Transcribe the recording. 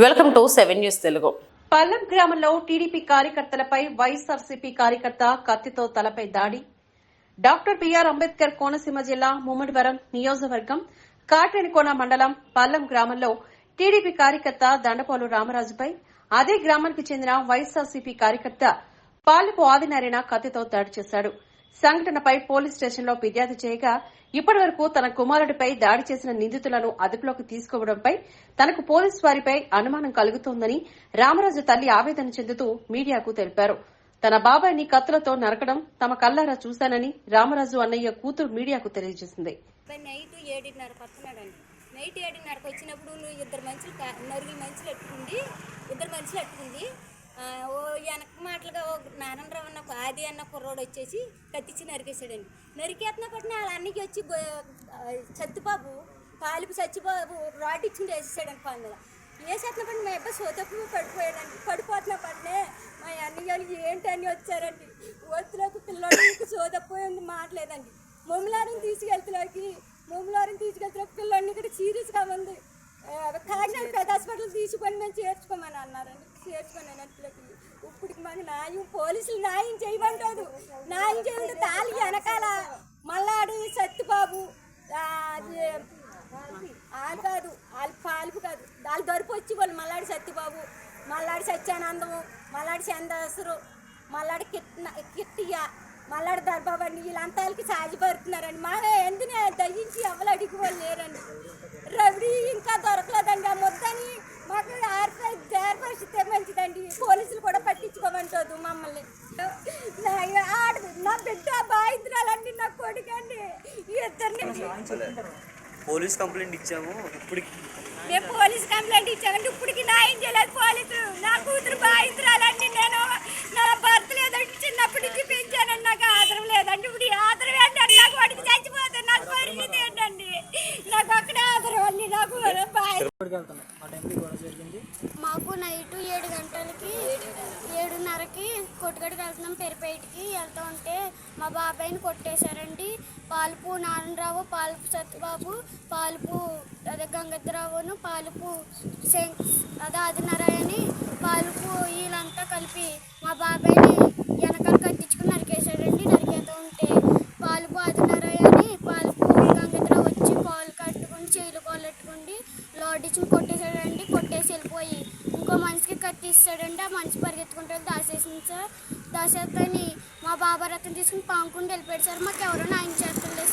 Welcome to seven news Telugu. Pallam గ్రామంలో TDP కార్యకర్తలపై YSRCP కార్యకర్త కత్తితో తలపై దాడి. డాక్టర్ బిఆర్ అంబేద్కర్ కోనసీమ జిల్లా ముమ్మడివరం నియోజకవర్గం కాటేనికోన మండలం పల్లం గ్రామంలో టీడీపీ కార్యకర్త దండపాలు రామరాజుపై అదే గ్రామానికి చెందిన వైఎస్ఆర్సీపీ కార్యకర్త పాలపు ఆదినారాయణ కత్తితో దాడి చేశాడు. సంఘటనపై పోలీస్ స్టేషన్లో ఫిర్యాదు చేయగా ఇప్పటి వరకు తన కుమారుడిపై దాడి చేసిన నిందితులను అదుపులోకి తీసుకోవడంపై తనకు పోలీసు వారిపై అనుమానం కలుగుతోందని రామరాజు తల్లి ఆవేదన చెందుతూ మీడియాకు తెలిపారు. తన బాబాయిని కత్తులతో నరకడం తమ కల్లారా చూశానని రామరాజు అన్నయ్య కూతురు మీడియాకు తెలియజేసింది. నైట్ ఏడున్నరకు నైట్ ఏడున్నరకు వచ్చినప్పుడు నువ్వు ఇద్దరు మనుషులు కా- మనుషులు ఎట్టుకుంది ఇద్దరు మనుషులు ఎట్టుకుంది. ఓ వెనక మాటలుగా ఓ నారాయణరావు అన్న ఒక ఆది అన్న కుర్రోడు వచ్చేసి కత్తిచ్చి నరికేశాడండి. నరికేస్తున్న కొట్టిన వాళ్ళ అన్నికి వచ్చి గో- కాలుపు సత్తుబాబు రాడ్ ఇచ్చిండి వేసేసాడండి పని మీద. వేసేస్తున్న పని మా అబ్బాయి సోతపు పడిపోయాడండి. పడిపోతున్న పడినే మా అన్నయ్యలు ఏంటని వచ్చారండి. వత్తులకు పిల్లోడికి సోదపోయింది మాట్లేదండి. మమ్మలారిని తీసుకెళ్తులోకి మమ్మలారిని తీసుకెళ్తున్న పిల్లోడిని ఇక్కడ సీరియస్గా ఉంది. తీసుకొని మేము చేర్చుకోమని అన్నారండి. చేర్చుకొని అన్నట్లకి ఇప్పుడు మాకు న్యాయం పోలీసులు న్యాయం చేయమంటారు. న్యాయం చేయండి తాళి వెనకాల మల్లాడి సత్తిబాబు అది వాళ్ళు కాదు వాళ్ళు పాల్పు కాదు. వాళ్ళు దొరికి వచ్చి వాళ్ళు మల్లాడి సత్యబాబు మల్లాడి సత్యానందము మల్లాడి చందాసురు మల్లాడి కిట్న కిట్టియ మల్లాడి దర్బాబండి వీళ్ళంతా వాళ్ళకి సాజిపడుతున్నారండి మా ఎందుని దయించి ఎవరు అడిగి వాళ్ళు పట్టించుకోమంటదు మమ్మల్ని. నా ఆడ నా బిడ్డ బాధితురాలండి నా కొడుకండి. ఇద్దరిని పోలీస్ కంప్లైంట్ ఇచ్చాము ఇప్పుడు మేము పోలీస్ కంప్లైంట్ ఇచ్చామండి ఇప్పటికి న్యాయం చేయలేదు పోలీసులు. నా కూతురు బాధితురాలండి నేను. మాకు నైట్ ఏడు గంటలకి ఏడున్నరకి కొట్టుగడికి వెళ్తున్నాం పెరిపేటికి వెళ్తూ ఉంటే మా బాబాయ్ని కొట్టేశారండి. పాలుపు నారాయణరావు పాలుపు సత్యబాబు పాలుపు అదే గంగద్రావును పాలుపు అదే ఆదినారాయణి పాలుపు వీళ్ళంతా కలిపి మా బాబాయ్ వెనకాల కట్టించుకుని నరికేశాడండి నరికేతూ ఉంటే పాలుపు ఆదినారాయణని పాలుపు గంగద్రావు వచ్చి కాలు కట్టుకుని చేతులు కాలు కట్టుకుని కొట్టేశాడండి కొట్టేసి వెళ్ళిపోయి ఇంకో మనిషికి కత్తి ఇస్తాడండి ఆ మనిషి పరిగెత్తుకుంటాడు దాసేసింది సార్. దాసేస్తని మా బాబా రత్నం తీసుకుని పాముకుండా వెళ్ళిపోయాడు సార్. మాకు ఎవరో న్యాయం చేస్తుండే సార్.